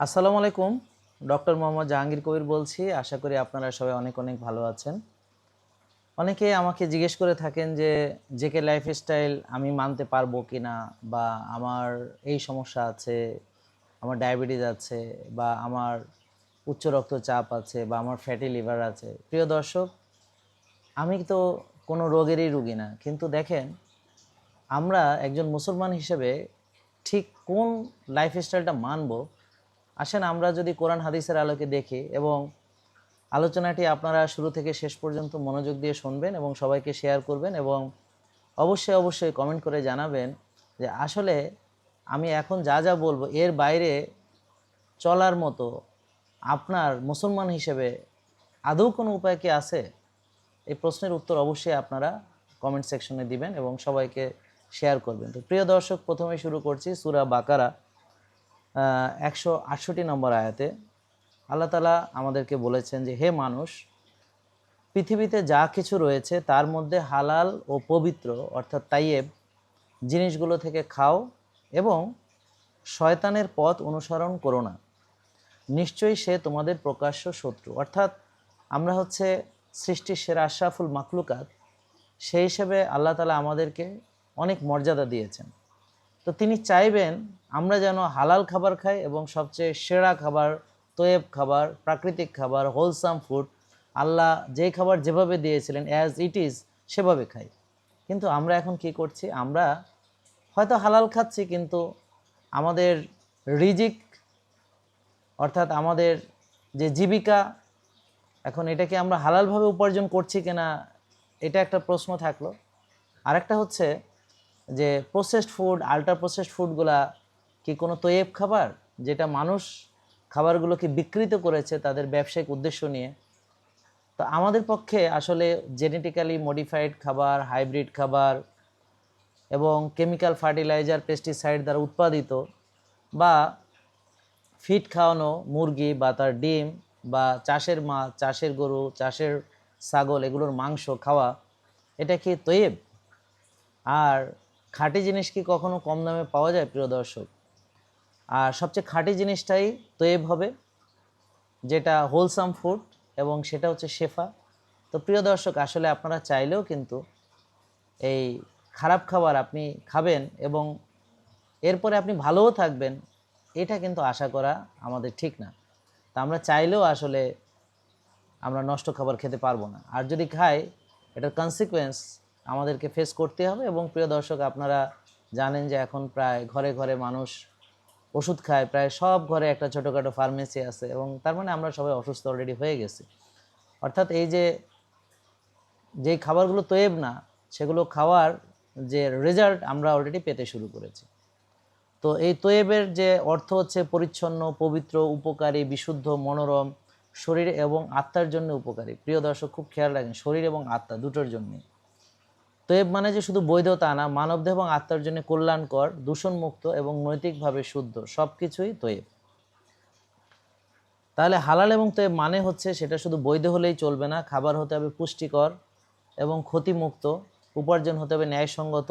আসসালামু আলাইকুম, ডক্টর মোহাম্মদ জাহাঙ্গীর কবির বলছি। আশা করি আপনারা সবাই অনেক অনেক ভালো আছেন। অনেকে আমাকে জিজ্ঞেস করে থাকেন যে জেকে লাইফস্টাইল আমি মানতে পারব কি না? বা, আমার এই সমস্যা আছে, আমার ডায়াবেটিস আছে, বা, আমার উচ্চ রক্তচাপ আছে, বা, আমার ফ্যাটি লিভার আছে। প্রিয় দর্শক, আমি তো কোনো রোগেরই রুগী না, কিন্তু দেখেন, আমরা একজন মুসলমান হিসেবে ঠিক কোন লাইফস্টাইলটা মানবো আসেন, আমরা যদি কোরআন, হাদিসের আলোকে দেখি এবং আলোচনাটি আপনারা শুরু থেকে শেষ পর্যন্ত মনোযোগ দিয়ে শুনবেন এবং সবাইকে শেয়ার করবেন এবং অবশ্যই অবশ্যই কমেন্ট করে জানাবেন যে আসলে আমি এখন যা যা বলব, এর বাইরে চলার মতো আপনার মুসলমান হিসেবে আদৌ কোনো উপায় কি আছে? এই প্রশ্নের উত্তর অবশ্যই আপনারা কমেন্ট সেকশনে দিবেন এবং সবাইকে শেয়ার করবেন। তো প্রিয় দর্শক প্রথমে শুরু করছি সুরা বাকারা। একশো আটষট্টি নম্বর আয়াতে আল্লাহ তালা আমাদেরকে বলেছেন যে, হে মানুষ, পৃথিবীতে যা কিছু রয়েছে তার মধ্যে হালাল ও পবিত্র, অর্থাৎ তাইয়েব, জিনিসগুলো থেকে খাও এবং শয়তানের পথ অনুসরণ করো না। নিশ্চয়ই সে তোমাদের প্রকাশ্য শত্রু। অর্থাৎ আমরা হচ্ছে সৃষ্টির সেরা আশরাফুল মাকলুকাত সেই হিসেবে আল্লাহ তালা আমাদেরকে অনেক মর্যাদা দিয়েছেন। তো তিনি চাইবেন আমরা যেন হালাল খাবার খাই এবং সবচেয়ে সেরা খাবার, তোয়েব খাবার, প্রাকৃতিক খাবার হোলসাম ফুড আল্লাহ যেই খাবার যেভাবে দিয়েছিলেন অ্যাজ ইট ইজ সেভাবে খাই। কিন্তু আমরা এখন কি করছি? আমরা হয়তো হালাল খাচ্ছি, কিন্তু আমাদের রিজিক, অর্থাৎ আমাদের যে জীবিকা, এখন এটাকে আমরা হালালভাবে উপার্জন করছি কিনা, এটা একটা প্রশ্ন থাকল। আরেকটা হচ্ছে যে প্রসেসড ফুড আল্ট্রা প্রসেসড ফুডগুলা কি কোনো তৈব খাবার? যেটা মানুষ খাবারগুলোকে বিকৃত করেছে তাদের ব্যবসায়িক উদ্দেশ্য নিয়ে। তো আমাদের পক্ষে আসলে জেনেটিক্যালি মডিফাইড খাবার হাইব্রিড খাবার এবং কেমিক্যাল ফার্টিলাইজার পেস্টিসাইড দ্বারা উৎপাদিত বা ফিট খাওয়ানো মুরগি বা তার ডিম বা চাষের মাছ চাষের গরু, চাষের ছাগল, এগুলোর মাংস খাওয়া, এটা কি তৈব আর খাঁটি জিনিস কি কখনো কম দামে পাওয়া যায়, প্রিয় দর্শক? আর সবচেয়ে খাঁটি জিনিসটাই তৈব হবে, যেটা হোলসাম ফুড এবং সেটা হচ্ছে শেফা। তো প্রিয় দর্শক, আসলে আপনারা চাইলেও কিন্তু এই খারাপ খাবার আপনি খাবেন এবং এরপরে আপনি ভালোও থাকবেন, এটা কিন্তু আশা করা আমাদের ঠিক না। তা আমরা চাইলেও আসলে আমরা নষ্ট খাবার খেতে পারব না। আর যদি খাই, এটার কনসিকুয়েন্স আমাদেরকে ফেস করতে হবে এবং প্রিয় দর্শক, আপনারা জানেন যে এখন প্রায় ঘরে ঘরে মানুষ ওষুধ খায়, প্রায় সব ঘরে একটা ছোটোখাটো ফার্মেসি আছে এবং তার মানে আমরা সবাই অসুস্থ অলরেডি হয়ে গেছি। অর্থাৎ এই যে যেই খাবারগুলো তৈব না, সেগুলো খাওয়ার যে রেজাল্ট আমরা অলরেডি পেতে শুরু করেছি। তো এই তৈবের যে অর্থ হচ্ছে পরিচ্ছন্ন, পবিত্র, উপকারী, বিশুদ্ধ, মনোরম, শরীর এবং আত্মার জন্য উপকারী। প্রিয় দর্শক, খুব খেয়াল রাখেন, শরীর এবং আত্মা দুটোর জন্যই। তৈব মানে যে শুধু বৈধ তা না, মানবদেহ এবং আত্মার জন্য কল্যাণকর, দূষণমুক্ত এবং নৈতিকভাবে শুদ্ধ সব কিছুই তৈব তাহলে হালাল এবং তৈব মানে হচ্ছে সেটা শুধু বৈধ হলেই চলবে না, খাবার হতে হবে পুষ্টিকর এবং ক্ষতিমুক্ত, উপার্জন হতে হবে ন্যায়সঙ্গত,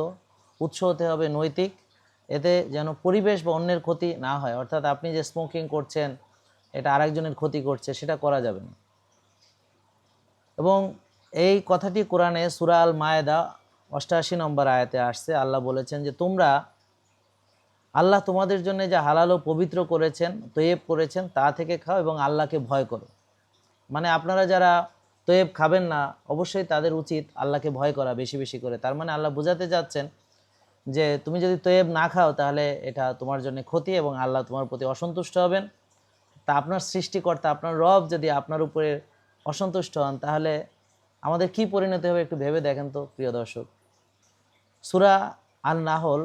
উৎস হতে হবে নৈতিক, এতে যেন পরিবেশ বা অন্যের ক্ষতি না হয়। অর্থাৎ আপনি যে স্মোকিং করছেন, এটা আরেকজনের ক্ষতি করছে, সেটা করা যাবে না। এবং এই কথাটি কোরআনে সুরা আল মায়েদা অষ্টাশি নম্বর আয়াতে আসছে, আল্লাহ বলেছেন যে তোমরা, আল্লাহ তোমাদের জন্য যে হালাল ও পবিত্র করেছেন তৈব করেছেন, তা থেকে খাও এবং আল্লাহকে ভয় করো। মানে আপনারা যারা তৈব খাবেন না, অবশ্যই তাদের উচিত আল্লাহকে ভয় করা বেশি বেশি করে। তার মানে আল্লাহ বোঝাতে যাচ্ছেন যে তুমি যদি তৈব না খাও, তাহলে এটা তোমার জন্য ক্ষতি এবং আল্লাহ তোমার প্রতি অসন্তুষ্ট হবেন। তা আপনার সৃষ্টিকর্তা, আপনার রব যদি আপনার উপরে অসন্তুষ্ট হন, তাহলে আমাদের কি পরিণতি হবে একটু ভেবে দেখেন তো, প্রিয় দর্শক। সুরা আল নাহল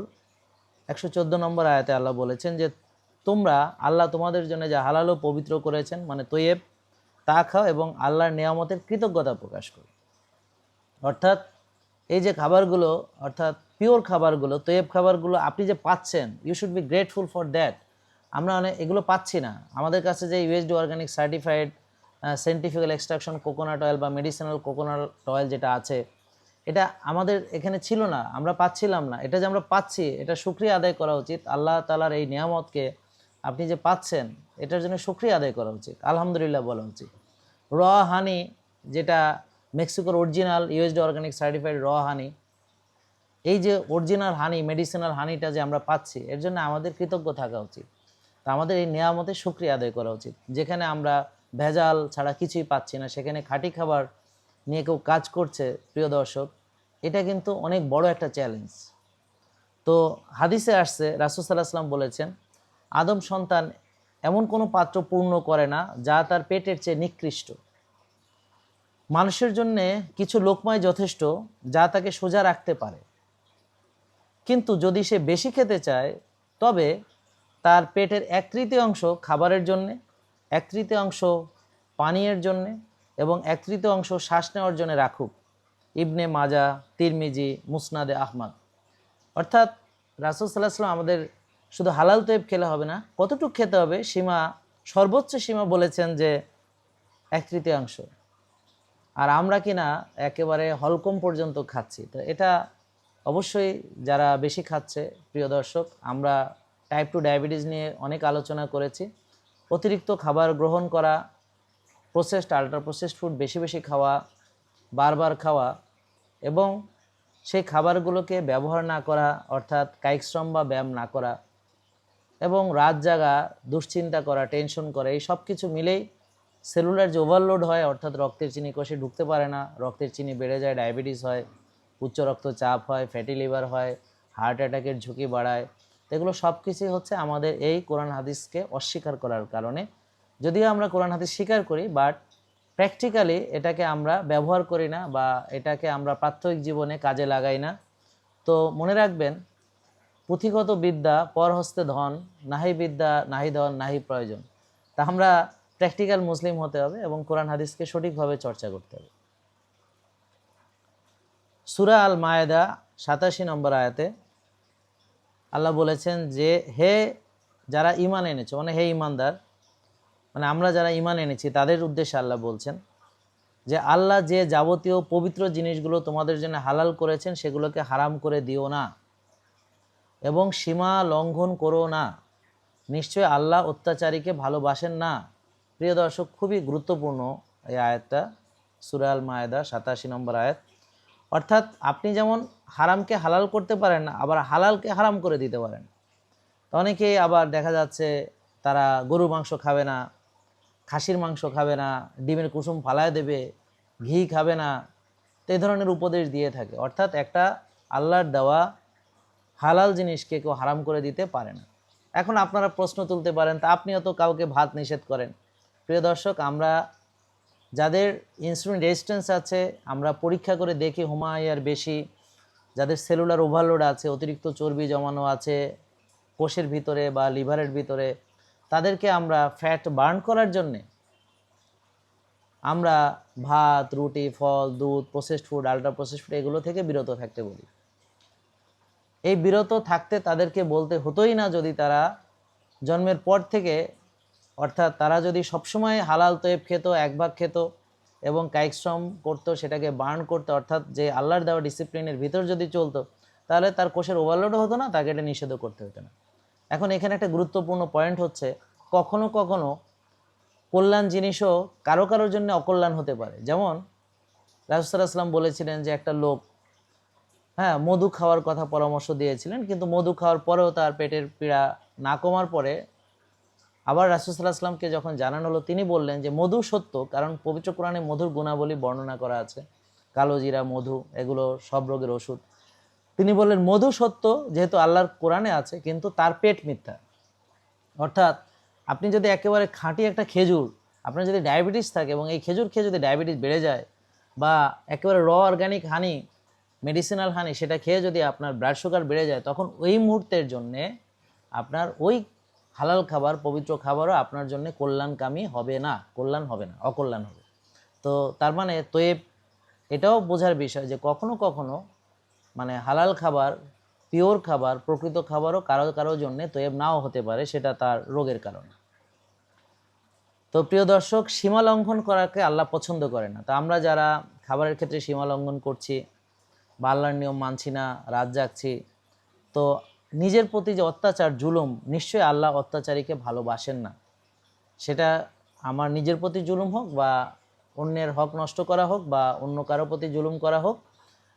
একশো চোদ্দ নম্বর আয়াতে আল্লাহ বলেছেন যে, তোমরা আল্লাহ তোমাদের জন্য যা হালালো পবিত্র করেছেন মানে তৈয়েব, তা খাও এবং আল্লাহর নিয়ামতের কৃতজ্ঞতা প্রকাশ করো। অর্থাৎ এই যে খাবারগুলো, অর্থাৎ পিওর খাবারগুলো তৈব খাবারগুলো আপনি যে পাচ্ছেন you should be grateful for that আমরা অনেক, এগুলো পাচ্ছি না। আমাদের কাছে যে USD organic certified scientifical extraction coconut oil বা মেডিসিনাল কোকোনাট অয়েল যেটা আছে, এটা আমাদের এখানে ছিল না, আমরা পাচ্ছিলাম না। এটা যে আমরা পাচ্ছি, এটা সুক্রিয়া আদায় করা উচিত। আল্লাহ তালার এই নিয়ামতকে আপনি যে পাচ্ছেন, এটার জন্য সুক্রিয়া আদায় করা উচিত। আলহামদুলিল্লাহ বলা উচিত। র হানি যেটা মেক্সিকোর অরিজিনাল ইউএসডি অর্গানিক সার্টিফাইড র হানি এই যে অরিজিনাল হানি মেডিসিনাল হানিটা যে আমরা পাচ্ছি, এর জন্য আমাদের কৃতজ্ঞ থাকা উচিত। তা আমাদের এই নেয়ামতে সুক্রিয়া আদায় করা উচিত। যেখানে আমরা ভেজাল ছাড়া কিছুই পাচ্ছি না। সেখানে খাঁটি খাবার নিয়ে কেউ কাজ করছে, প্রিয় দর্শক, এটা কিন্তু অনেক বড় একটা চ্যালেঞ্জ তো হাদিসে আসছে রাসুসাল্লাহ আসলাম বলেছেন, আদম সন্তান এমন কোনো পাত্র পূর্ণ করে না যা তার পেটের চেয়ে নিকৃষ্ট। মানুষের জন্যে কিছু লোকমায় যথেষ্ট যা তাকে সোজা রাখতে পারে। কিন্তু যদি সে বেশি খেতে চায়, তবে তার পেটের এক তৃতীয়াংশ খাবারের জন্যে এক তৃতীয়াংশ পানীয়ের জন্যে এবং এক তৃতীয়াংশ শ্বাস নেওয়ার জন্য রাখুক। ইবনে মাজা, তিরমিজি, মুসনাদে আহমদ। অর্থাৎ রাসুল সাল্লাহ সাল্লাম আমাদের শুধু হালাল তৈব খেলে হবে না, কতটুকু খেতে হবে সীমা, সর্বোচ্চ সীমা বলেছেন যে এক তৃতীয়াংশ। আর আমরা কিনা একেবারে হলকম পর্যন্ত খাচ্ছি? তো এটা অবশ্যই যারা বেশি খাচ্ছে, প্রিয় দর্শক, আমরা টাইপ টু ডায়াবেটিস নিয়ে অনেক আলোচনা করেছি। অতিরিক্ত খাবার গ্রহণ করা প্রসেসড আল্ট্রা প্রসেসড ফুড বেশি বেশি খাওয়া, বারবার খাওয়া এবং সেই খাবারগুলোকে ব্যবহার না করা, অর্থাৎ কায়িক শ্রম বা ব্যায়াম না করা এবং রাত জাগা, দুশ্চিন্তা করা টেনশন করা, এই সব কিছু মিলেই সেলুলার যে ওভারলোড হয়, অর্থাৎ রক্তের চিনি কোষে ঢুকতে পারে না, রক্তের চিনি বেড়ে যায় ডায়াবেটিস হয়, উচ্চ রক্তচাপ হয় ফ্যাটি লিভার হয় হার্ট অ্যাটাকের ঝুঁকি বাড়ায় এগুলো সব কিছুই হচ্ছে আমাদের এই কোরআন হাদিসকে অস্বীকার করার কারণে। যদিও আমরা কোরআন হাদিস স্বীকার করি বাট প্র্যাকটিক্যালি এটাকে আমরা ব্যবহার করি না বা এটাকে আমরা প্রাত্যহিক জীবনে কাজে লাগাই না। তো মনে রাখবেন, পুঁথিগত বিদ্যা পর হস্তে ধন, নাহি বিদ্যা, নাহি ধন, নাহি প্রয়োজন। তা আমরা প্র্যাকটিক্যাল মুসলিম হতে হবে এবং কোরআন হাদিসকে সঠিকভাবে চর্চা করতে হবে। সুরা আল মায়েদা সাতাশি নম্বর আয়াতে আল্লাহ বলেছেন যে, হে যারা ইমান এনেছে মানে হে ইমানদার মানে আমরা যারা ইমান এনেছি, তাদের উদ্দেশ্যে আল্লাহ বলছেন যে, আল্লাহ যে যাবতীয় পবিত্র জিনিসগুলো তোমাদের জন্য হালাল করেছেন, সেগুলোকে হারাম করে দিও না এবং সীমা লঙ্ঘন করো না। নিশ্চয় আল্লাহ অত্যাচারীকে ভালোবাসেন না। প্রিয় দর্শক, খুবই গুরুত্বপূর্ণ এই আয়াতটা সুরাল মায়েদা সাতাশি নম্বর আয়াত। অর্থাৎ আপনি যেমন হারামকে হালাল করতে পারেন না, আবার হালালকে হারাম করে দিতে পারেন। অনেকেই আবার দেখা যাচ্ছে তারা গরু মাংস খাবে না, খাসির মাংস খাবে না, ডিমের কুসুম ফালায় দেবে, ঘি খাবে না এই ধরনের উপদেশ দিয়ে থাকে। অর্থাৎ একটা আল্লাহর দেওয়া হালাল জিনিসকে কেউ হারাম করে দিতে পারে না। এখন আপনারা প্রশ্ন তুলতে পারেন, তা আপনিও তো কাউকে ভাত নিষেধ করেন। প্রিয় দর্শক, আমরা যাদের ইনসুলিন রেজিস্ট্যান্স আছে, আমরা পরীক্ষা করে দেখি হুমায়ার বেশি। যাদের সেলুলার ওভারলোড আছে, অতিরিক্ত চর্বি জমানো আছে, কোষের ভিতরে বা লিভারের ভিতরে, তাদেরকে আমরা ফ্যাট বার্ন করার জন্যে আমরা ভাত, রুটি, ফল, দুধ processed food ultra processed food এগুলো থেকে বিরত থাকতে বলি। এই বিরত থাকতে তাদেরকে বলতে হতোই না যদি তারা জন্মের পর থেকে অর্থাৎ তারা যদি সবসময় হালাল তৈব খেত, এক ভাগ খেত এবং কায়িক শ্রম করতো, সেটাকে বার্ন করতো, অর্থাৎ যে আল্লাহর দেওয়া ডিসিপ্লিনের ভিতর যদি চলতো, তাহলে তার কোষের ওভারলোডও হতো না, তাকে এটা নিষেধও করতে হতো না। এখন এখানে একটা গুরুত্বপূর্ণ পয়েন্ট হচ্ছে, কখনো কখনো কল্যাণ জিনিসও কারও কারোর জন্য অকল্যাণ হতে পারে। যেমন রাজুসাল আসলাম বলেছিলেন যে একটা লোক হ্যাঁ মধু খাওয়ার কথা পরামর্শ দিয়েছিলেন, কিন্তু মধু খাওয়ার পরেও তার পেটের পীড়া না কমার পরে আবার রাসুসাল্লাহ আসলামকে যখন জানানো হলো, তিনি বললেন যে, মধু সত্য, কারণ পবিত্র কোরআনে মধুর গুণাবলী বর্ণনা করা আছে। কালো জিরা, মধু, এগুলো সব রোগের ওষুধ। তিনি বললেন, মধু সত্য, যেহেতু আল্লাহর কোরআনে আছে, কিন্তু তার পেট মিথ্যা। অর্থাৎ আপনি যদি একেবারে খাঁটি একটা খেজুর, আপনার যদি ডায়াবেটিস থাকে এবং এই খেজুর খেয়ে যদি ডায়াবেটিস বেড়ে যায় বা একেবারে র অর্গানিক হানি, মেডিসিনাল হানি, সেটা খেয়ে যদি আপনার ব্লাড সুগার বেড়ে যায়, তখন ওই মুহূর্তের জন্যে আপনার ওই হালাল খাবার, পবিত্র খাবারও আপনার জন্য কল্যাণকামী হবে না, কল্যাণ হবে না, অকল্যাণ হবে। তো তার মানে তোয়েব, এটাও বোঝার বিষয় যে কখনো কখনো মানে হালাল খাবার, পিওর খাবার, প্রকৃত খাবারও কারও কারোর জন্যে তোয়েব নাও হতে পারে, সেটা তার রোগের কারণে। তো প্রিয় দর্শক, সীমা লঙ্ঘন করাকে আল্লাহ পছন্দ করে না। তো আমরা যারা খাবারের ক্ষেত্রে সীমা লঙ্ঘন করছি বা আল্লাহর নিয়ম মানছি না, রাত জাগছি, তো নিজের প্রতি যে অত্যাচার, জুলুম, নিশ্চয়ই আল্লাহ অত্যাচারীকে ভালোবাসেন না। সেটা আমার নিজের প্রতি জুলুম হোক বা অন্যের হক নষ্ট করা হোক বা অন্য কারও প্রতি জুলুম করা হোক,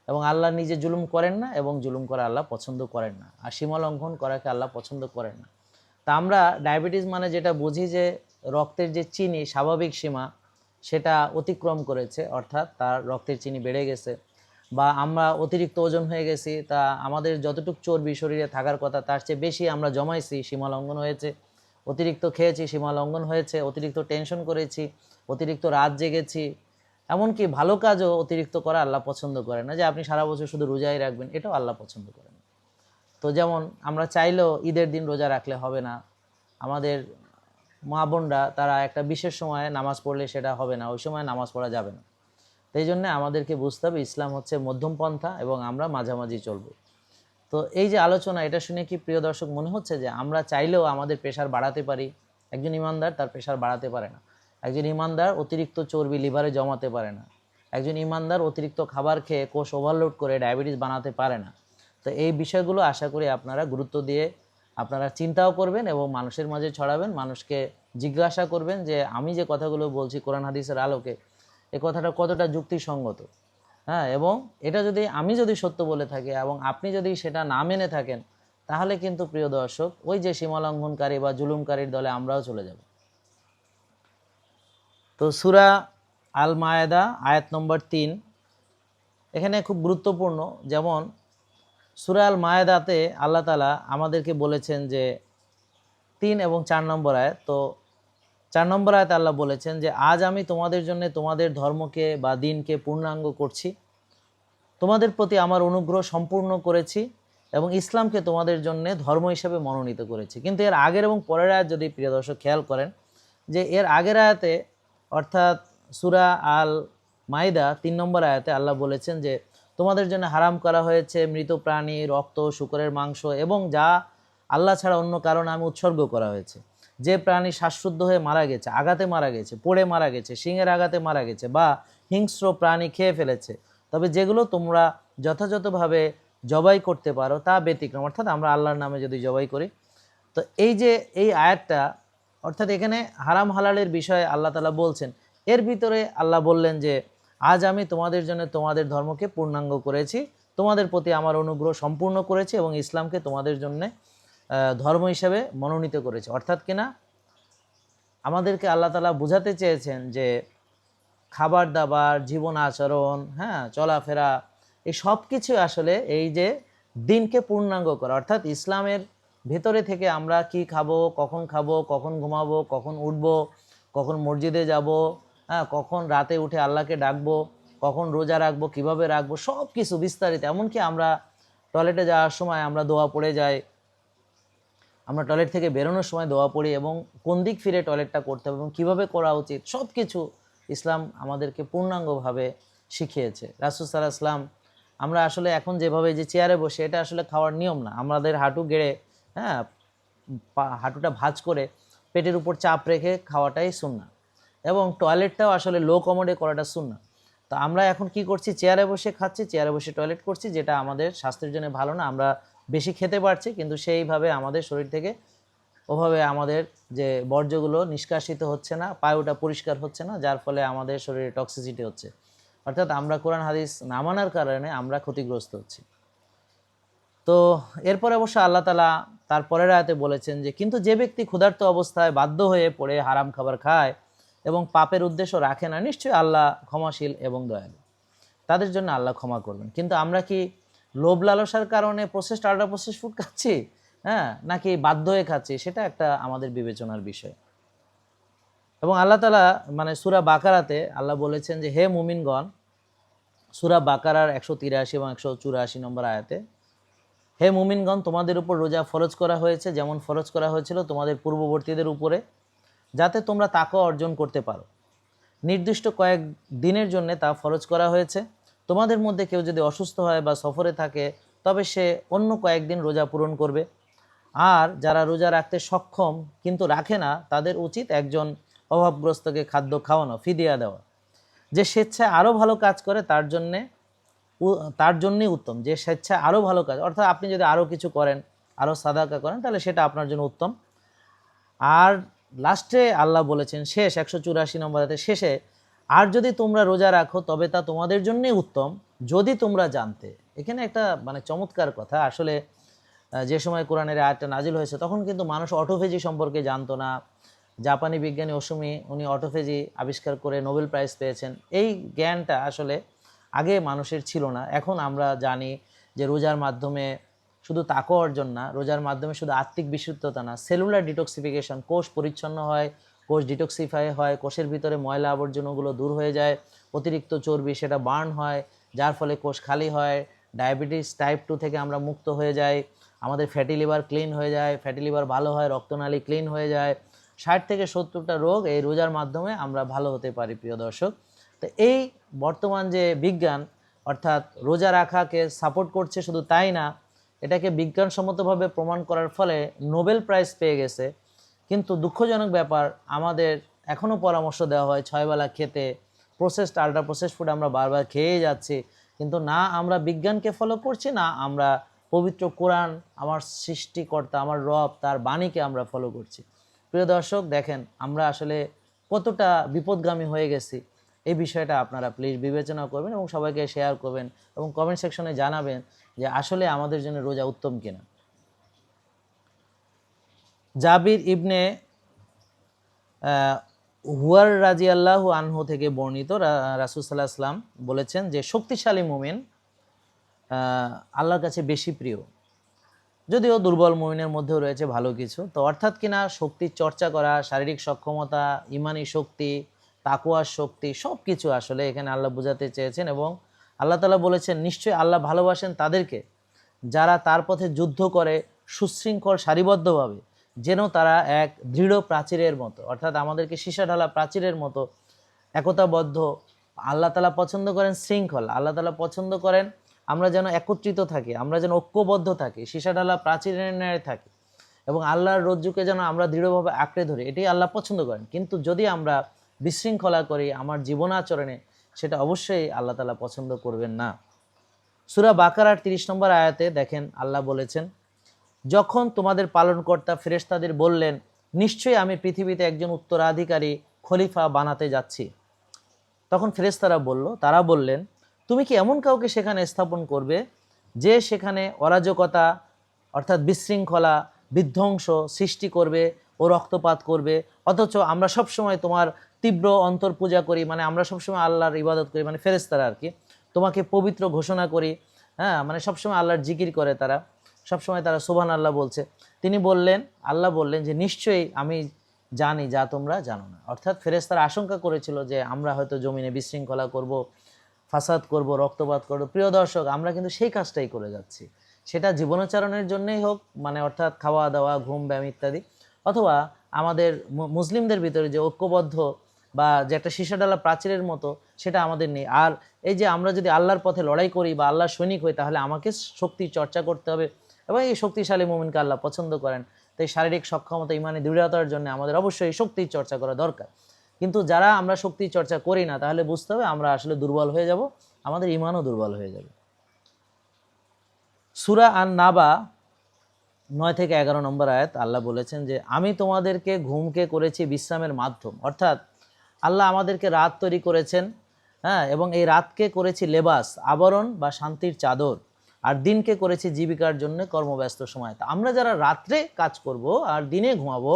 এবং আল্লাহ নিজে জুলুম করেন না এবং জুলুম করা আল্লাহ পছন্দ করেন না। আর সীমা লঙ্ঘন করাকে আল্লাহ পছন্দ করেন না। তা আমরা ডায়াবেটিস মানে যেটা বুঝি যে রক্তের যে চিনি, স্বাভাবিক সীমা, সেটা অতিক্রম করেছে, অর্থাৎ তার রক্তের চিনি বেড়ে গেছে। বা আমরা অতিরিক্ত ওজন হয়ে গেছি, তা আমাদের যতটুকু চর্বি শরীরে থাকার কথা, তার চেয়ে বেশি আমরা জমাইছি, সীমা লঙ্ঘন হয়েছে। অতিরিক্ত খেয়েছি, সীমা লঙ্ঘন হয়েছে, অতিরিক্ত টেনশন করেছি, অতিরিক্ত রাত জেগেছি। এমনকি ভালো কাজও অতিরিক্ত করা আল্লাহ পছন্দ করে না, যে আপনি সারা বছর শুধু রোজাই রাখবেন, এটাও আল্লাহ পছন্দ করেন না। তো যেমন আমরা চাইলেও ঈদের দিন রোজা রাখলে হবে না। আমাদের মা বোনরা, তারা একটা বিশেষ সময়ে নামাজ পড়লে সেটা হবে না, ওই সময় নামাজ পড়া যাবে না। সেই জন্য আমাদেরকে বুঝতে হবে ইসলাম হচ্ছে মধ্যম পন্থা এবং আমরা মাঝামাঝি চলবো। তো এই যে আলোচনা, এটা শুনে কি প্রিয় দর্শক মনে হচ্ছে যে আমরা চাইলেও আমাদের প্রেশার বাড়াতে পারি? একজন ইমানদার তার প্রেশার বাড়াতে পারে না। একজন ইমানদার অতিরিক্ত চর্বি, লিভারে জমাতে পারে না। একজন ইমানদার অতিরিক্ত খাবার খেয়ে কোষ ওভারলোড করে ডায়াবেটিস বানাতে পারে না। তো এই বিষয়গুলো আশা করি আপনারা গুরুত্ব দিয়ে আপনারা চিন্তাও করবেন এবং মানুষের মাঝে ছড়াবেন। মানুষকে জিজ্ঞাসা করবেন যে আমি যে কথাগুলো বলছি কোরআন হাদিসের আলোকে এ কথাটা কতটা যুক্তিসঙ্গত? হ্যাঁ এবং এটা যদি আমি যদি সত্য বলে থাকি এবং আপনি যদি সেটা না মেনে থাকেন, তাহলে কিন্তু প্রিয় দর্শক, ওই যে সীমালঙ্ঘনকারী বা জুলুমকারীর দলে আমরাও চলে যাব। তো সুরা আল মায়েদা আয়াত নম্বর তিন, এখানে খুব গুরুত্বপূর্ণ, যেমন সুরা আল মায়েদাতে আল্লাহ তালা আমাদেরকে বলেছেন যে তিন এবং চার নম্বর আয়াত, তো চার নম্বর আয়াত আল্লাহ বলেছেন যে, আজ আমি তোমাদের জন্য তোমাদের ধর্মকে বা দিনকে পূর্ণাঙ্গ করছি। তোমাদের প্রতি আমার অনুগ্রহ সম্পূর্ণ করেছি এবং ইসলামকে তোমাদের জন্য ধর্ম হিসেবে মনোনীত করেছি। কিন্তু এর আগের এবং পরের আয়াত যদি প্রিয় দর্শক খেয়াল করেন, যে এর আগের আয়াতে, অর্থাৎ সুরা আল মাইদা তিন নম্বর আয়াতে আল্লাহ বলেছেন যে, তোমাদের জন্য হারাম করা হয়েছে মৃত প্রাণী, রক্ত, শুকরের মাংস এবং যা আল্লাহ ছাড়া অন্য কারণে আমি উৎসর্গ করা হয়েছে। যে প্রাণী শ্বাসরুদ্ধ হয়ে মারা গেছে, আঘাতে মারা গেছে, পড়ে মারা গেছে শিঙের আঘাতে মারা গেছে বা হিংস্র প্রাণী খেয়ে ফেলেছে, তবে যেগুলো তোমরা যথাযথভাবে জবাই করতে পারো তা ব্যতিক্রম। অর্থাৎ আমরা আল্লাহর নামে যদি জবাই করি, তো এই যে এই আয়াতটা, অর্থাৎ এখানে হারাম হালালের বিষয়ে আল্লাহ তালা বলছেন, এর ভিতরে আল্লাহ বললেন যে, আজ আমি তোমাদের জন্য তোমাদের ধর্মকে পূর্ণাঙ্গ করেছি, তোমাদের প্রতি আমার অনুগ্রহ সম্পূর্ণ করেছি এবং ইসলামকে তোমাদের জন্য ধর্ম হিসাবে মনোনীত করেছে। অর্থাৎ কিনা আমাদেরকে আল্লাহ তালা বোঝাতে চেয়েছেন যে খাবার দাবার, জীবন আচরণ হ্যাঁ চলাফেরা, এই সব কিছু আসলে এই যে দিনকে পূর্ণাঙ্গ করা। অর্থাৎ ইসলামের ভেতরে থেকে আমরা কি খাব, কখন খাব, কখন ঘুমাবো, কখন উঠবো, কখন মসজিদে যাব হ্যাঁ কখন রাতে উঠে আল্লাহকে ডাকবো, কখন রোজা রাখব, কীভাবে রাখব, সব কিছু বিস্তারিত। এমনকি আমরা টয়লেটে যাওয়ার সময় আমরা দোয়া পড়ে যাই আমরা টয়লেট থেকে বেরোনোর সময় দোয়া পড়ি এবং কোন দিক ফিরে টয়লেটটা করতে হবে এবং কীভাবে করা উচিত সব কিছু ইসলাম আমাদেরকে পূর্ণাঙ্গভাবে শিখিয়েছে। রাসুল সাল্লাহ ইসলাম আমরা আসলে এখন যেভাবে যে চেয়ারে বসে, এটা আসলে খাওয়ার নিয়ম না। আমাদের হাঁটু গেড়ে হ্যাঁ হাঁটুটা ভাঁজ করে পেটের উপর চাপ রেখে খাওয়াটাই সুন্না এবং টয়লেটটাও আসলে লো কমোডে করাটা সুন্না তো আমরা এখন কি করছি? চেয়ারে বসে খাচ্ছি, চেয়ারে বসে টয়লেট করছি, যেটা আমাদের স্বাস্থ্যের জন্য ভালো না। আমরা বেশি খেতে পারছি, কিন্তু সেইভাবে আমাদের শরীর থেকে ওভাবে আমাদের যে বর্জ্যগুলো নিষ্কাশিত হচ্ছে না, পায়ুটা পরিষ্কার হচ্ছে না, যার ফলে আমাদের শরীরে টক্সিসিটি হচ্ছে। অর্থাৎ আমরা কোরআন হাদিস না মানার কারণে আমরা ক্ষতিগ্রস্ত হচ্ছি। তো এরপরে অবশ্য আল্লাহ তালা তার পরের আয়াতে বলেছেন যে, কিন্তু যে ব্যক্তি ক্ষুধার্ত অবস্থায় বাধ্য হয়ে পড়ে, হারাম খাবার খায় এবং পাপের উদ্দেশ্য রাখে না, নিশ্চয়ই আল্লাহ ক্ষমাশীল এবং দয়ালু। তাদের জন্য আল্লাহ ক্ষমা করবেন। কিন্তু আমরা কি লোভ লালসার কারণে প্রসেসড আল্ট্রা প্রসেস ফুড খাচ্ছি হ্যাঁ নাকি বাধ্য হয়ে খাচ্ছি, সেটা একটা আমাদের বিবেচনার বিষয়। এবং আল্লাহ তালা মানে সুরা বাকারাতে আল্লাহ বলেছেন যে, হে মুমিনগণ, সুরা বাকারার একশো তিরাশি এবং একশো চুরাশি নম্বর আয়াতে, হে মুমিনগণ, তোমাদের উপর রোজা ফরজ করা হয়েছে, যেমন ফরজ করা হয়েছিল তোমাদের পূর্ববর্তীদের উপরে, যাতে তোমরা তাকে অর্জন করতে পারো। নির্দিষ্ট কয়েক দিনের জন্য তা ফরজ করা হয়েছে। তোমাদের মধ্যে কেউ যদি অসুস্থ হয় বা সফরে থাকে, তবে সে অন্য কয়েকদিন রোজা পূরণ করবে। আর যারা রোজা রাখতে সক্ষম কিন্তু রাখে না, তাদের উচিত একজন অভাবগ্রস্তকে খাদ্য খাওয়ানো, ফিদিয়া দেওয়া। যে স্বেচ্ছায় আরও ভালো কাজ করে, তার জন্যে তার জন্যই উত্তম। যে স্বেচ্ছায় আরও ভালো কাজ, অর্থাৎ আপনি যদি আরও কিছু করেন আরও সাদাকা করেন, তাহলে সেটা আপনার জন্য উত্তম। আর লাস্টে আল্লাহ বলেছেন, শেষ, একশো চুরাশি নম্বরেতে শেষে আর যদি তোমরা রোজা রাখো, তবে তা তোমাদের জন্যই উত্তম। যদি তোমরা জানতে, এখানে একটা মানে চমৎকার কথা, আসলে যে সময় কোরআনের আয়াতটা নাজিল হয়েছে, তখন কিন্তু মানুষ অটোফেজি সম্পর্কে জানতো না। জাপানি বিজ্ঞানী ওসুমি উনি অটোফেজি আবিষ্কার করে নোবেল প্রাইজ পেয়েছেন। এই জ্ঞানটা আসলে আগে মানুষের ছিল না। এখন আমরা জানি যে রোজার মাধ্যমে শুধু তাকও অর্জন না, রোজার মাধ্যমে শুধু আত্মিক বিশুদ্ধতা না সেলুলার ডিটক্সিফিকেশন কোষ পরিচ্ছন্ন হয় কোষ ডিটক্সিফাই হয়, কোষের ভিতরে ময়লা আবর্জনাগুলো দূর হয়ে যায়, অতিরিক্ত চর্বি সেটা বার্ন হয়, যার ফলে কোষ খালি হয়, ডায়াবেটিস টাইপ টু থেকে আমরা মুক্ত হয়ে যাই, আমাদের ফ্যাটি লিভার ক্লিন হয়ে যায়, ফ্যাটি লিভার ভালো হয়, রক্তনালী ক্লিন হয়ে যায়। ষাট থেকে সত্তরটা রোগ এই রোজার মাধ্যমে আমরা ভালো হতে পারি, প্রিয় দর্শক। তো এই বর্তমান যে বিজ্ঞান, অর্থাৎ রোজা রাখাকে সাপোর্ট করছে শুধু তাই না, এটাকে বিজ্ঞানসম্মতভাবে প্রমাণ করার ফলে নোবেল প্রাইজ পেয়ে গেছে। কিন্তু দুঃখজনক ব্যাপার, আমাদের এখনও পরামর্শ দেওয়া হয় ছয়বেলা খেতে প্রসেসড আল্ট্রা প্রসেস ফুড আমরা বারবার খেয়ে যাচ্ছি। কিন্তু না আমরা বিজ্ঞানকে ফলো করছি, না আমরা পবিত্র কোরআন, আমার সৃষ্টিকর্তা, আমার রব, তার বাণীকে আমরা ফলো করছি। প্রিয় দর্শক, দেখেন, আমরা আসলে কতটা বিপদগামী হয়ে গেছি। এই বিষয়টা আপনারা প্লিজ বিবেচনা করবেন এবং সবাইকে শেয়ার করবেন এবং কমেন্ট সেকশনে জানাবেন যে আসলে আমাদের জন্য রোজা উত্তম কিনা। জাবির ইবনে হুয়ার রাজি আল্লাহ আনহু থেকে বর্ণিত রাসুল সাল্লাহ আসলাম বলেছেন যে শক্তিশালী মোমেন আল্লাহর কাছে বেশি প্রিয়। যদিও দুর্বল মুমিনের মধ্যেও রয়েছে ভালো কিছু, তো অর্থাৎ কিনা শক্তির চর্চা করা, শারীরিক সক্ষমতা, ইমানি শক্তি তাকুয়ার শক্তি সব কিছু আসলে এখানে আল্লাহ বোঝাতে চেয়েছেন এবং আল্লাহ তালা বলেছেন, নিশ্চয়ই আল্লাহ ভালোবাসেন তাদেরকে, যারা তার পথে যুদ্ধ করে সুশৃঙ্খল, সারিবদ্ধভাবে যেন তারা এক দৃঢ় প্রাচীরের মতো, অর্থাৎ আমাদেরকে সীসা ঢালা প্রাচীরের মতো একতাবদ্ধ, আল্লাহ তালা পছন্দ করেন শৃঙ্খল, আল্লাহ তালা পছন্দ করেন আমরা যেন একত্রিত থাকি, আমরা যেন ঐক্যবদ্ধ থাকি, সীসা ঢালা প্রাচীরের ন্যায় থাকি এবং আল্লাহর রজ্জুকে যেন আমরা দৃঢ়ভাবে আঁকড়ে ধরি, এটাই আল্লাহ পছন্দ করেন। কিন্তু যদি আমরা বিশৃঙ্খলা করি আমার জীবনাচরণে, সেটা অবশ্যই আল্লাহ তালা পছন্দ করবেন না। সুরা বাকারার তিরিশ নম্বর আয়াতে দেখেন, আল্লাহ বলেছেন যখন তোমাদের পালনকর্তা ফেরেশতাদের বললেন, নিশ্চয়ই আমি পৃথিবীতে একজন উত্তরাধিকারী খলিফা বানাতে যাচ্ছি। তখন ফেরেশতারা বলল, তারা বললেন, তুমি কি এমন কাউকে সেখানে স্থাপন করবে যে সেখানে অরাজকতা, অর্থাৎ বিশৃঙ্খলা, বিধ্বংস সৃষ্টি করবে ও রক্তপাত করবে? অথচ আমরা সব সময় তোমার তীব্র অন্তর পূজা করি মানে আমরা সবসময় আল্লাহর ইবাদত করি। মানে ফেরেশতারা আর কি, তোমাকে পবিত্র ঘোষণা করি হ্যাঁ মানে সবসময় আল্লাহর জিকির করে তারা। সবসময় তারা সোভান আল্লাহ বলছে। তিনি বললেন, আল্লাহ বললেন যে, নিশ্চয়ই আমি জানি যা তোমরা জানো না। অর্থাৎ ফেরেশতারা আশঙ্কা করেছিল যে, আমরা হয়তো জমিনে বিশৃঙ্খলা করব, ফাসাদ করব, রক্তপাত করব। প্রিয় দর্শক, আমরা কিন্তু সেই কাজটাই করে যাচ্ছি। সেটা জীবনাচরণের জন্যই হোক মানে অর্থাৎ খাওয়া দাওয়া ঘুম ব্যায়াম ইত্যাদি, অথবা আমাদের মুসলিমদের ভিতরে যে ঐক্যবদ্ধ বা যে একটা সীসাডালা প্রাচীরের মতো, সেটা আমাদের নেই। আর এই যে আমরা যদি আল্লাহর পথে লড়াই করি বা আল্লাহর সৈনিক হই, তাহলে আমাকে শক্তির চর্চা করতে হবে এবং এই শক্তিশালী মোমিনকে আল্লাহ পছন্দ করেন। তাই শারীরিক সক্ষমতা, ইমানে দৃঢ়তার জন্য আমাদের অবশ্যই শক্তির চর্চা করা দরকার। কিন্তু যারা আমরা শক্তির চর্চা করি না, তাহলে বুঝতে হবে আমরা আসলে দুর্বল হয়ে যাব, আমাদের ইমানও দুর্বল হয়ে যাবে। সুরা আন নাবা নয় থেকে এগারো নম্বর আয়াত আল্লাহ বলেছেন যে, আমি তোমাদেরকে ঘুমকে করেছি বিশ্রামের মাধ্যম। অর্থাৎ আল্লাহ আমাদেরকে রাত তৈরি করেছেন হ্যাঁ এবং এই রাতকে করেছি লেবাস, আবরণ বা শান্তির চাদর। আর দিনকে করেছি জীবিকার জন্য কর্মব্যস্ত সময়। তা আমরা যারা রাত্রে কাজ করব আর দিনে ঘুমাবো,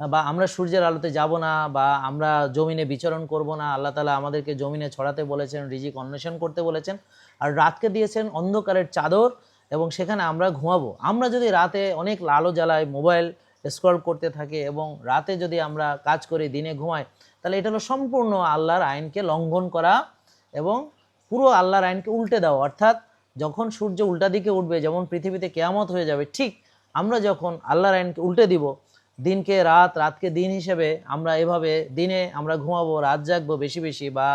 বা আমরা সূর্যের আলোতে যাব না, বা আমরা জমিনে বিচরণ করব না, আল্লাহ তালা আমাদেরকে জমিনে ছড়াতে বলেছেন, রিজিক অন্বেষণ করতে বলেছেন, আর রাতকে দিয়েছেন অন্ধকারের চাদর এবং সেখানে আমরা ঘুমাবো। আমরা যদি রাতে অনেক আলো জ্বালাই মোবাইল স্ক্রল করতে থাকে এবং রাতে যদি আমরা কাজ করি, দিনে ঘুমাই, তাহলে এটা হলো সম্পূর্ণ আল্লাহর আইনকে লঙ্ঘন করা এবং পুরো আল্লাহর আইনকে উল্টে দেওয়া। অর্থাৎ যখন সূর্য উল্টা দিকে উঠবে, যেমন পৃথিবীতে কেয়ামত হয়ে যাবে, ঠিক আমরা যখন আল্লাহর আইনকে উল্টে দিব, দিনকে রাত, রাতকে দিন হিসেবে আমরা এভাবে দিনে আমরা ঘুমাবো, রাত জাগবো বেশি বেশি বা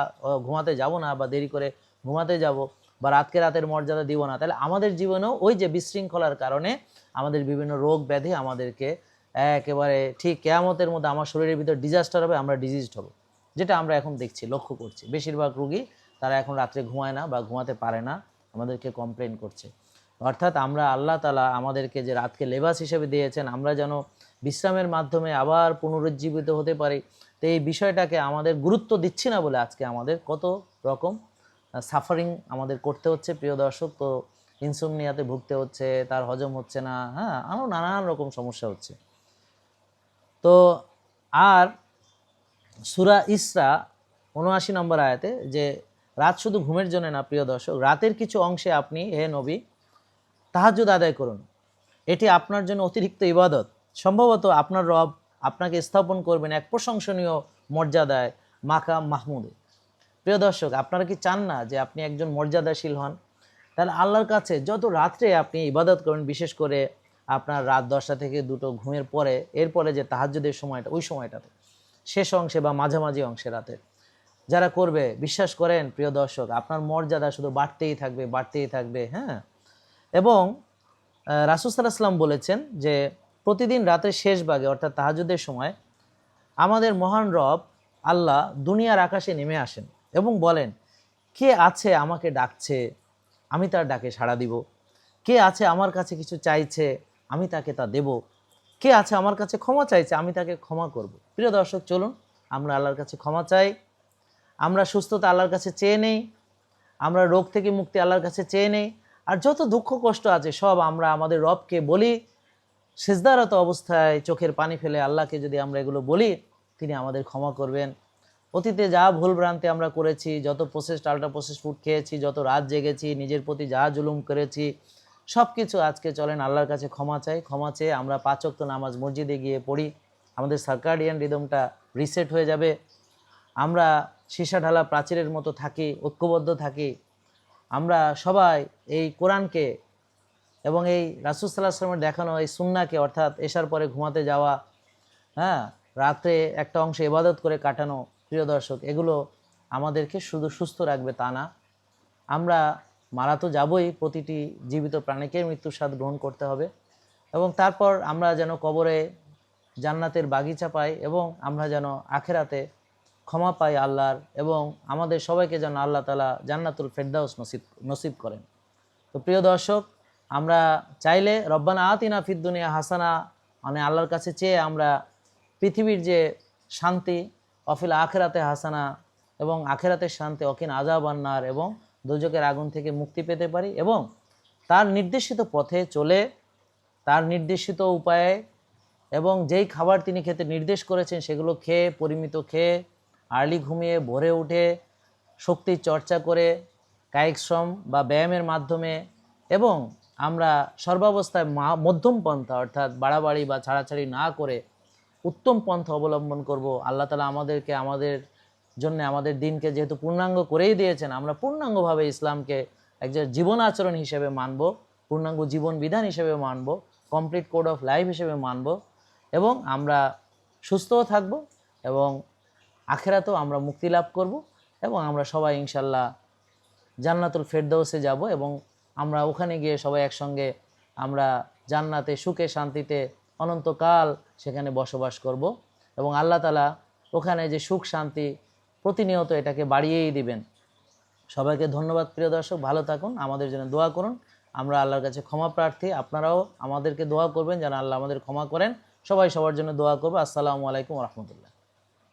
ঘুমাতে যাব না বা দেরি করে ঘুমাতে যাব বা রাতকে রাতের মর্যাদা দিব না। তাহলে আমাদের জীবনেও ওই যে বিশৃঙ্খলার কারণে আমাদের বিভিন্ন রোগ ব্যাধি আমাদেরকে একেবারে ঠিক কেয়ামতের মধ্যে আমার শরীরের ভিতর ডিজাস্টার হবে, আমরা ডিজিজড হব। যেটা আমরা এখন দেখছি, লক্ষ্য করছি। বেশিরভাগ রুগী তারা এখন রাত্রে ঘুমায় না বা ঘুমাতে পারে না। আমাদেরকে কমপ্লেন করছে। অর্থাৎ আমরা আল্লাহ তালা আমাদেরকে যে রাতকে লেবাস হিসেবে দিয়েছেন, আমরা যেন বিশ্রামের মাধ্যমে আবার পুনরুজ্জীবিত হতে পারি। তো এই বিষয়টাকে আমাদের গুরুত্ব দিচ্ছি না বলে আজকে আমাদের কত রকম সাফারিং আমাদের করতে হচ্ছে, প্রিয় দর্শক। তো ইনসুমনিয়াতে ভুগতে হচ্ছে, তার হজম হচ্ছে না হ্যাঁ আরও নানান রকম সমস্যা হচ্ছে। তো আর সুরা ইসরা উনআশি নম্বর আয়াতে যে রাত শুধু ঘুমের জন্য না, প্রিয় দর্শক, রাতের কিছু অংশে আপনি, হে নবী, তাহাজ্জুদ আদায় করুন। এটি আপনার জন্য অতিরিক্ত ইবাদত। সম্ভবত আপনার রব আপনাকে স্থাপন করবেন এক প্রশংসনীয় মর্যাদায়, মাকাম মাহমুদে। প্রিয় দর্শক, আপনারা কি চান না যে আপনি একজন মর্যাদাশীল হন? তাহলে আল্লাহর কাছে যত রাত্রে আপনি ইবাদত করেন, বিশেষ করে আপনার রাত দশটা থেকে দুটো ঘুমের পরে, এরপরে যে তাহাজ্জুদের সময়টা, ওই সময়টাতে, শেষ অংশে বা মাঝামাঝি অংশে রাতে যারা করবে, বিশ্বাস করেন প্রিয় দর্শক, আপনার মর্যাদা শুধু বাড়তেই থাকবে বাড়তেই থাকবে হ্যাঁ? এবং রাসুসাল্লাহাম বলেছেন যে, প্রতিদিন রাতের শেষ ভাগে, অর্থাৎ তাহাজুদের সময়, আমাদের মহান রব আল্লাহ দুনিয়ার আকাশে নেমে আসেন এবং বলেন, কে আছে আমাকে ডাকছে? আমি তার ডাকে সাড়া দিব। কে আছে আমার কাছে কিছু চাইছে? আমি তাকে তা দেব। কে আছে আমার কাছে ক্ষমা চাইছে? আমি তাকে ক্ষমা করব। প্রিয় দর্শক, চলুন, আমরা আল্লাহর কাছে ক্ষমা চাই। আমরা সুস্থতা আল্লাহর কাছে চেয়ে নেই, আমরা রোগ থেকে মুক্তি আল্লাহর কাছে চেয়ে নেই, আর যত দুঃখ কষ্ট আছে সব আমরা আমাদের রবকে বলি। সেজদারত অবস্থায় চোখের পানি ফেলে আল্লাহকে যদি আমরা এগুলো বলি, তিনি আমাদের ক্ষমা করবেন। অতীতে যা ভুলভ্রান্তি আমরা করেছি, যত প্রসেসড আল্ট্রা প্রসেস ফুড খেয়েছি, যত রাত জেগেছি, নিজের প্রতি যা জুলুম করেছি সব কিছু আজকে চলেন আল্লাহর কাছে ক্ষমা চাই। ক্ষমা চেয়ে আমরা পাঁচক্ত নামাজ মসজিদে গিয়ে পড়ি। আমাদের সার্কাডিয়ান রিদমটা রিসেট হয়ে যাবে। আমরা সীসা ঢালা প্রাচীরের মতো থাকি, ঐক্যবদ্ধ থাকি। আমরা সবাই এই কোরআনকে এবং এই রাসুসাল্লাহ আসলামের দেখানো এই সুন্নাকে অর্থাৎ এসার পরে ঘুমাতে যাওয়া হ্যাঁ রাত্রে একটা অংশ ইবাদত করে কাটানো, প্রিয় দর্শক, এগুলো আমাদেরকে শুধু সুস্থ রাখবে তা না। আমরা মারা তো যাবই, প্রতিটি জীবিত প্রাণীকে মৃত্যুর স্বাদ গ্রহণ করতে হবে। এবং তারপর আমরা যেন কবরে জান্নাতের বাগিচা পাই এবং আমরা যেন আখেরাতে ক্ষমা পাই আল্লাহর এবং আমাদের সবাইকে যেন আল্লাহ তালা জান্নাতুল ফেরদাউস নসিব নসিব করেন। তো প্রিয় দর্শক, আমরা চাইলে রব্বানা আতিনা ফিদ্দুনিয়া হাসানা মানে আল্লাহর কাছে চেয়ে আমরা পৃথিবীর যে শান্তি, অফিল আখেরাতে হাসানা এবং আখেরাতের শান্তি অকিন আজাবান্নার এবং দুজকের আগুন থেকে মুক্তি পেতে পারি এবং তার নির্দেশিত পথে চলে, তার নির্দেশিত উপায়ে এবং যেই খাবার তিনি খেতে নির্দেশ করেছেন সেগুলো খেয়ে, পরিমিত খেয়ে আর্লি ঘুমিয়ে ভোরে উঠে শক্তির চর্চা করে কায়িক শ্রম বা ব্যায়ামের মাধ্যমে এবং আমরা সর্বাবস্থায় মধ্যম পন্থা অর্থাৎ বাড়াবাড়ি বা ছাড়াছাড়ি না করে উত্তম পন্থা অবলম্বন করব। আল্লাহ তালা আমাদেরকে, আমাদের জন্য, আমাদের দিনকে যেহেতু পূর্ণাঙ্গ করেই দিয়েছেন, আমরা পূর্ণাঙ্গভাবে ইসলামকে একজন জীবন আচরণ হিসেবে মানব, পূর্ণাঙ্গ জীবন বিধান হিসেবে মানব, কমপ্লিট কোড অফ লাইফ হিসেবে মানব এবং আমরা সুস্থও থাকব এবং আখেরাতেও আমরা মুক্তি লাভ করব এবং আমরা সবাই ইনশাল্লাহ জান্নাতুল ফেরদৌসে যাব এবং আমরা ওখানে গিয়ে সবাই একসঙ্গে আমরা জান্নাতে সুখে শান্তিতে অনন্তকাল সেখানে বসবাস করব এবং আল্লাহ তালা ওখানে যে সুখ শান্তি প্রতিনিয়ত এটাকে বাড়িয়েই দিবেন। সবাইকে ধন্যবাদ প্রিয় দর্শক, ভালো থাকুন, আমাদের জন্য দোয়া করুন। আমরা আল্লাহর কাছে ক্ষমা প্রার্থী, আপনারাও আমাদেরকে দোয়া করবেন, যেন আল্লাহ আমাদের ক্ষমা করেন। সবাই সবার জন্য দোয়া করব। আসসালামু আলাইকুম রহমতুল্লাহ।